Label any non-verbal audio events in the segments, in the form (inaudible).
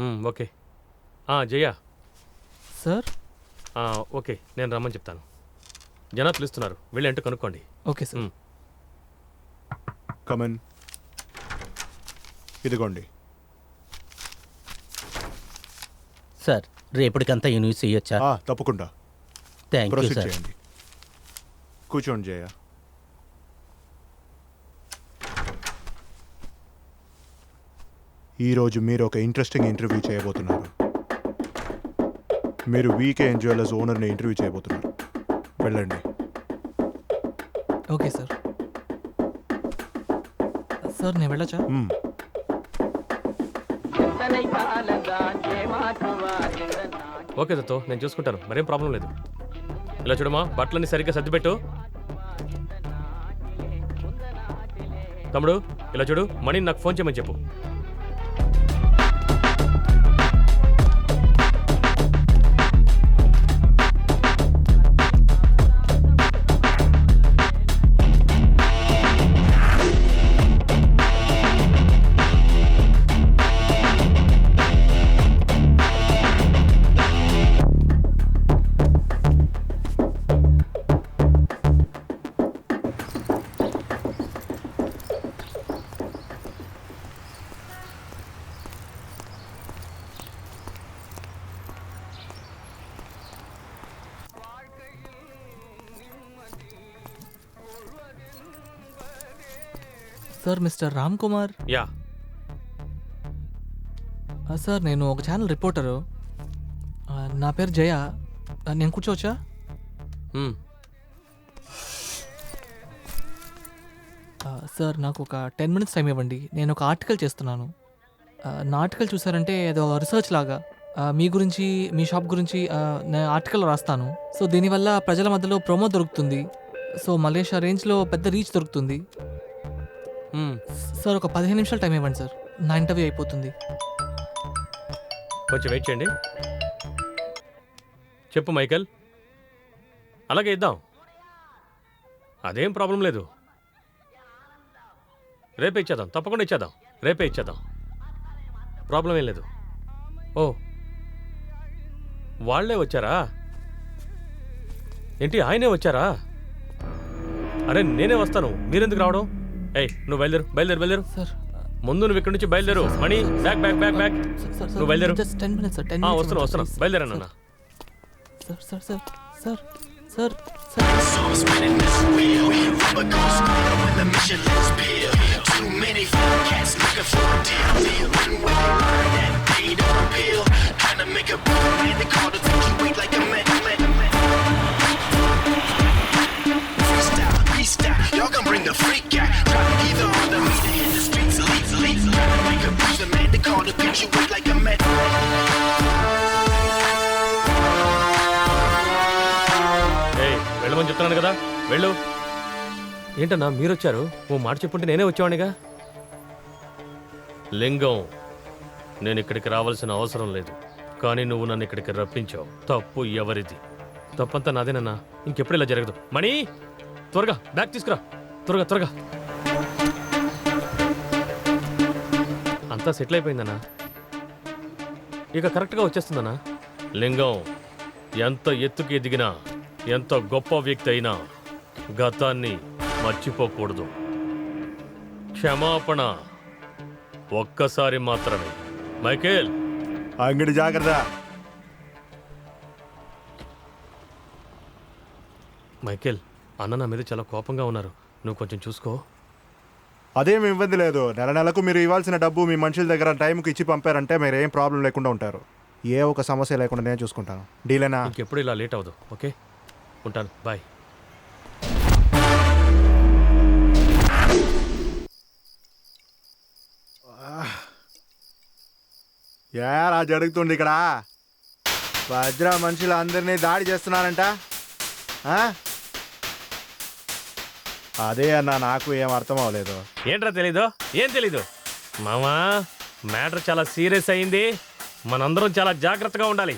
Okay. ఆ, జయ. Sir? ఆ, okay నేను రమ్మని చెప్తాను. జనా పిలుస్తున్నారు వెళ్ళి అంటే కనుక్కోండి. Okay sir. Come on. ఇదిగోండి. సార్ రేపటికంతా యూనివర్స్ ఇయ్యొచ్చా? ఆ, తప్పకుండా. Thank you sir. కూర్చోండి జయ. ఈరోజు మీరు ఒక ఇంట్రెస్టింగ్ ఇంటర్వ్యూ చేయబోతున్నారు. మీరు వీకే జ్యువెలర్స్ ఓనర్ని ఇంటర్వ్యూ చేయబోతున్నారు. వెళ్ళండి. Okay sir. సార్ నేను వెళ్ళచ్చా? మ్మ్. ఓకే దత్తో. నేను చూసుకుంటాను. మరేం ప్రాబ్లం లేదు. ఇలా చూడమా బట్టలన్నీ సరిగ్గా సర్దిపెట్టు. తమ్ముడు ఇలా చూడు మణి నాకు ఫోన్ చేయమని చెప్పు. Sir mister Ram Kumar? Yeah. Sir నేను ఒక ఛానల్ రిపోర్టరు. నా పేరు జయ. నేను కూర్చోవచ్చా? సార్ నాకు ఒక టెన్ మినిట్స్ టైం ఇవ్వండి. నేను ఒక ఆర్టికల్ చేస్తున్నాను. నా ఆర్టికల్ చూసారంటే ఏదో రీసెర్చ్ లాగా. మీ గురించి మీ షాప్ గురించి నేను ఆర్టికల్ రాస్తాను. సో దీనివల్ల ప్రజల మధ్యలో ప్రొమో దొరుకుతుంది. సో మలేషియా రేంజ్లో పెద్ద రీచ్ దొరుకుతుంది. సార్ ఒక పదిహేను నిమిషాలు టైం ఇవ్వండి సార్. నా ఇంటర్వ్యూ అయిపోతుంది. కొంచెం వెయిట్ చేయండి. చెప్పు మైకేల్. అలాగే ఇద్దాం. అదేం ప్రాబ్లం లేదు. రేపే ఇచ్చేద్దాం. తప్పకుండా ఇచ్చేద్దాం. రేపే ఇచ్చేద్దాం. ప్రాబ్లం ఏం లేదు. ఓ. వాళ్ళే వచ్చారా? ఏంటి ఆయనే వచ్చారా? అరే నేనే వస్తాను. మీరెందుకు రావడం? ఏయ్ నువ్వు బయలుదేరు బయలుదేరు బయలుదేరు. సార్. ముందు నువ్వు ఇక్కడి నుంచి బయలుదేరు. Money back back back back sir నువ్వు బయలుదేరు. Just ten minutes sir ten ఆ, వస్తున్నా వస్తున్నా. బయలుదేరానన్నా sir sir sir. Sir sir sir like a man. ఏయ్ వెళ్ళమని చెప్తున్నాను కదా. వెళ్ళు. ఏంటన్నా మీరు వచ్చారు ఓ మాట చెప్పుంటే నేనే వచ్చేవాడిగా లింగం నేను ఇక్కడికి రావాల్సిన అవసరం లేదు. కానీ నువ్వు నన్ను ఇక్కడికి రప్పించావు. తప్పు ఎవరిది? తప్పంతా నాదేనన్నా. ఇంకెప్పుడు ఇలా జరగదు. మణి త్వరగా బ్యాగ్ తీసుకురా. త్వరగా త్వరగా. అంతా సెటిల్ అయిపోయిందన్నా. ఇక కరెక్ట్గా వచ్చేస్తుందన్నా. లింగం ఎంత ఎత్తుకి ఎదిగినా ఎంత గొప్ప వ్యక్తి అయినా గతాన్ని మర్చిపోకూడదు. క్షమాపణ ఒక్కసారి మాత్రమే. మైకేల్! అంగడి జాగ్రత్త. మైకేల్ అన్న నా మీద చాలా కోపంగా ఉన్నారు. నువ్వు కొంచెం చూసుకో. అదేం ఇబ్బంది లేదు. నెల నెలకు మీరు ఇవ్వాల్సిన డబ్బు మీ మనుషుల దగ్గర టైంకి ఇచ్చి పంపారంటే మీరు ఏం ప్రాబ్లం లేకుండా ఉంటారు. ఏ ఒక సమస్య లేకుండా నేను చూసుకుంటాను. డీలేనా? ఇంకెప్పుడు ఇలా లేట్ అవ్వదు. ఓకే? ఉంటాను. బాయ్. ఏరా జరుగుతుంది ఇక్కడ. వజ్ర మనుషులు అందరినీ దాడి చేస్తున్నారంట? అదే అన్న నాకు ఏం అర్థం అవ్వలేదు. ఏంట్రా తెలీదు? ఏం తెలీదు? మామా మ్యాటర్ చాలా సీరియస్ అయింది. మనందరం చాలా జాగ్రత్తగా ఉండాలి.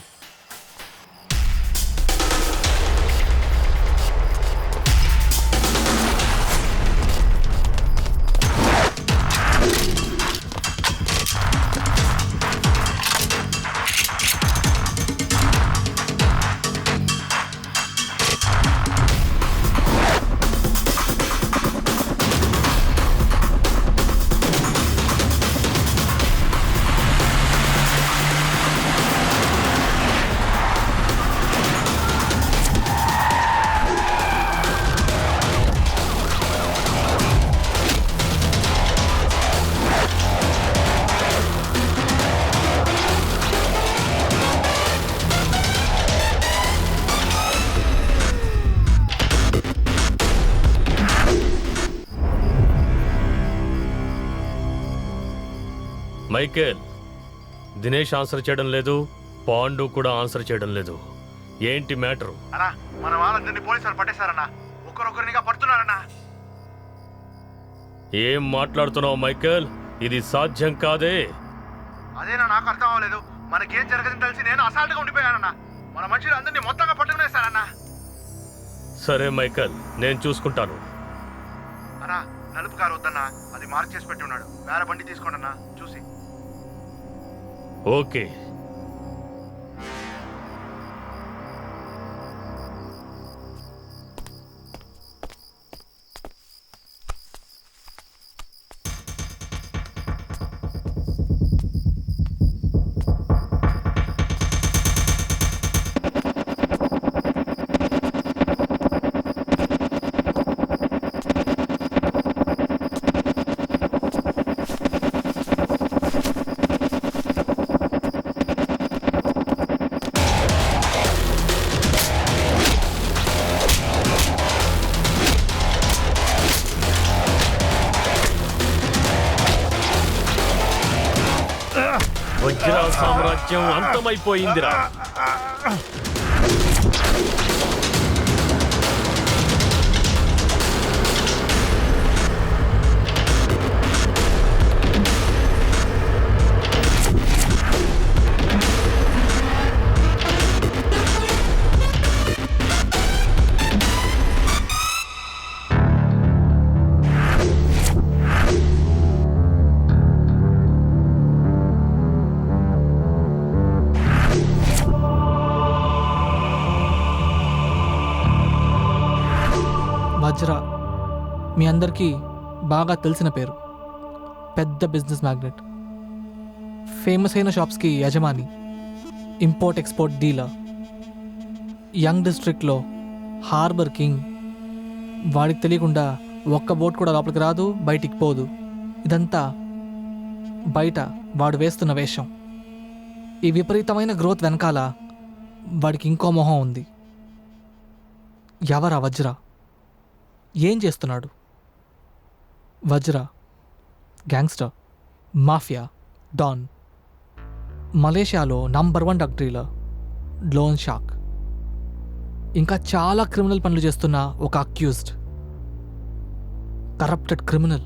మైకేల్ దినేష్ ఆన్సర్ చేయడం లేదు పాండు కూడా ఆన్సర్ చేయడం లేదు. ఏంటి మ్యాటరు? అన్నా మన వాళ్ళందరినీ పోలీసులు పట్టేశారన్నా. ఒకరొకరినిగా పడుతున్నారన్నా. ఏం మాట్లాడుతున్నావు మైకేల్? ఇది సాధ్యం కాదే. అదేనా నాకు అర్థం అవ్వలేదు. మనకేం జరగదని తెలిసి నేను అసాల్ట్గా ఉండిపోయానన్నా. మన మనుషులు అందరినీ మొత్తంగా పట్టుకునేస్తారన్నా సరే మైకేల్ నేను చూసుకుంటాను. అన్నా నలుపు కారు వద్దన్నా. అది మార్క్ చేసి పెట్టి ఉన్నాడు. వేరే బండి తీసుకోండి అన్నా చూసి. ఓకే సామ్రాజ్యం అంతమైపోయిందిరా. వజ్ర మీ అందరికీ బాగా తెలిసిన పేరు. పెద్ద బిజినెస్ మ్యాగ్నెట్. ఫేమస్ అయిన షాప్స్కి యజమాని ఇంపోర్ట్ ఎక్స్పోర్ట్ డీలర్. యంగ్ డిస్ట్రిక్ట్లో హార్బర్ కింగ్. వాడికి తెలియకుండా ఒక్క బోట్ కూడా లోపలికి రాదు బయటికి పోదు. ఇదంతా బయట వాడు వేస్తున్న వేషం. ఈ విపరీతమైన గ్రోత్ వెనకాల వాడికి ఇంకో మొహం ఉంది. ఎవరా వజ్ర? ఏం చేస్తున్నాడు? Vajra gangster mafia don. మలేషియాలో number one drug dealer loan shark. ఇంకా చాలా క్రిమినల్ పనులు చేస్తున్న ఒక అక్యూజ్డ్ కరప్టెడ్ క్రిమినల్.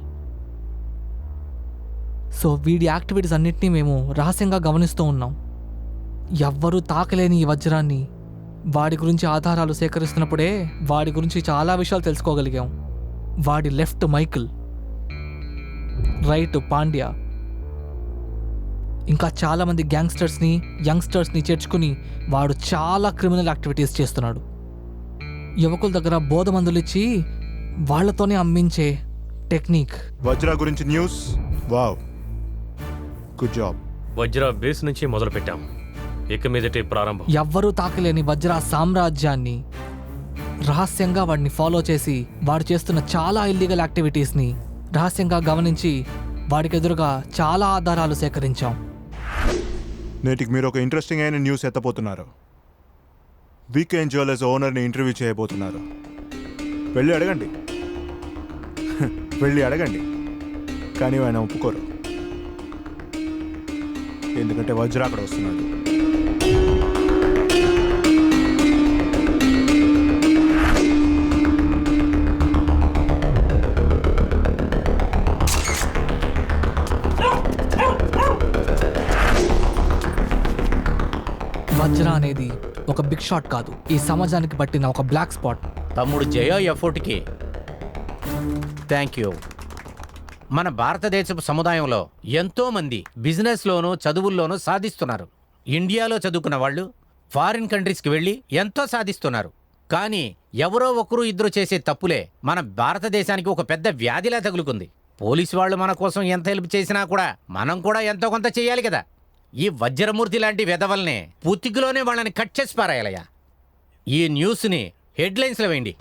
సో వీడి యాక్టివిటీస్ అన్నింటినీ మేము రహస్యంగా గమనిస్తూ ఉన్నాం. ఎవ్వరూ తాకలేని ఈ వజ్రాన్ని వాడి గురించి ఆధారాలు సేకరిస్తున్నప్పుడే వాడి గురించి చాలా విషయాలు తెలుసుకోగలిగాం. వాడి లెఫ్ట్ మైకిల్ రైట్ పాండ్యా. ఇంకా చాలామంది గ్యాంగ్స్టర్స్ని యంగ్స్టర్స్ని చేర్చుకుని వాడు చాలా క్రిమినల్ యాక్టివిటీస్ చేస్తున్నాడు. యువకుల దగ్గర బోధ మందులు ఇచ్చి వాళ్ళతోనే అమ్మించే టెక్నిక్. వజ్ర గురించి news? Wow. Good job. Vajra base నుంచి మొదలు పెట్టాం ఇక మీదటి ప్రారంభం. ఎవ్వరూ తాకలేని వజ్ర సామ్రాజ్యాన్ని రహస్యంగా వాడిని ఫాలో చేసి వాడు చేస్తున్న చాలా ఇల్లీగల్ యాక్టివిటీస్ని రహస్యంగా గమనించి వాడికి ఎదురుగా చాలా ఆధారాలు సేకరించాం. నేటికి మీరు ఒక ఇంట్రెస్టింగ్ అయిన న్యూస్ ఎత్తపోతున్నారు వీకెండ్ జ్యువెలర్స్ ఓనర్ని ఇంటర్వ్యూ చేయబోతున్నారు. వెళ్ళి అడగండి. (laughs) వెళ్ళి అడగండి. కానీ ఆయన ఒప్పుకోరు. ఎందుకంటే వజ్ర అక్కడ వస్తున్నాడు. వజ్ర అనేది ఒక బిగ్ షాట్ కాదు. ఈ సమాజానికి పట్టిన ఒక బ్లాక్ స్పాట్ తమ్ముడు జయో ఎఫోర్ట్కి. థ్యాంక్ యూ మన భారతదేశపు సముదాయంలో ఎంతోమంది బిజినెస్లోనూ చదువుల్లోనూ సాధిస్తున్నారు. ఇండియాలో చదువుకున్న వాళ్ళు ఫారిన్ కంట్రీస్కి వెళ్ళి ఎంతో సాధిస్తున్నారు. కానీ ఎవరో ఒకరు ఇద్దరు చేసే తప్పులే మన భారతదేశానికి ఒక పెద్ద వ్యాధిలా తగులుకుంది. పోలీసు వాళ్ళు మన కోసం ఎంత హెల్ప్ చేసినా కూడా మనం కూడా ఎంతో కొంత చేయాలి కదా. ఈ వజ్రమూర్తి లాంటి వెధవల్ని పుతికిలోనే వాళ్ళని కట్ చేసి పారాయాలయ్యా. ఈ న్యూస్ని హెడ్లైన్స్లో వేయండి.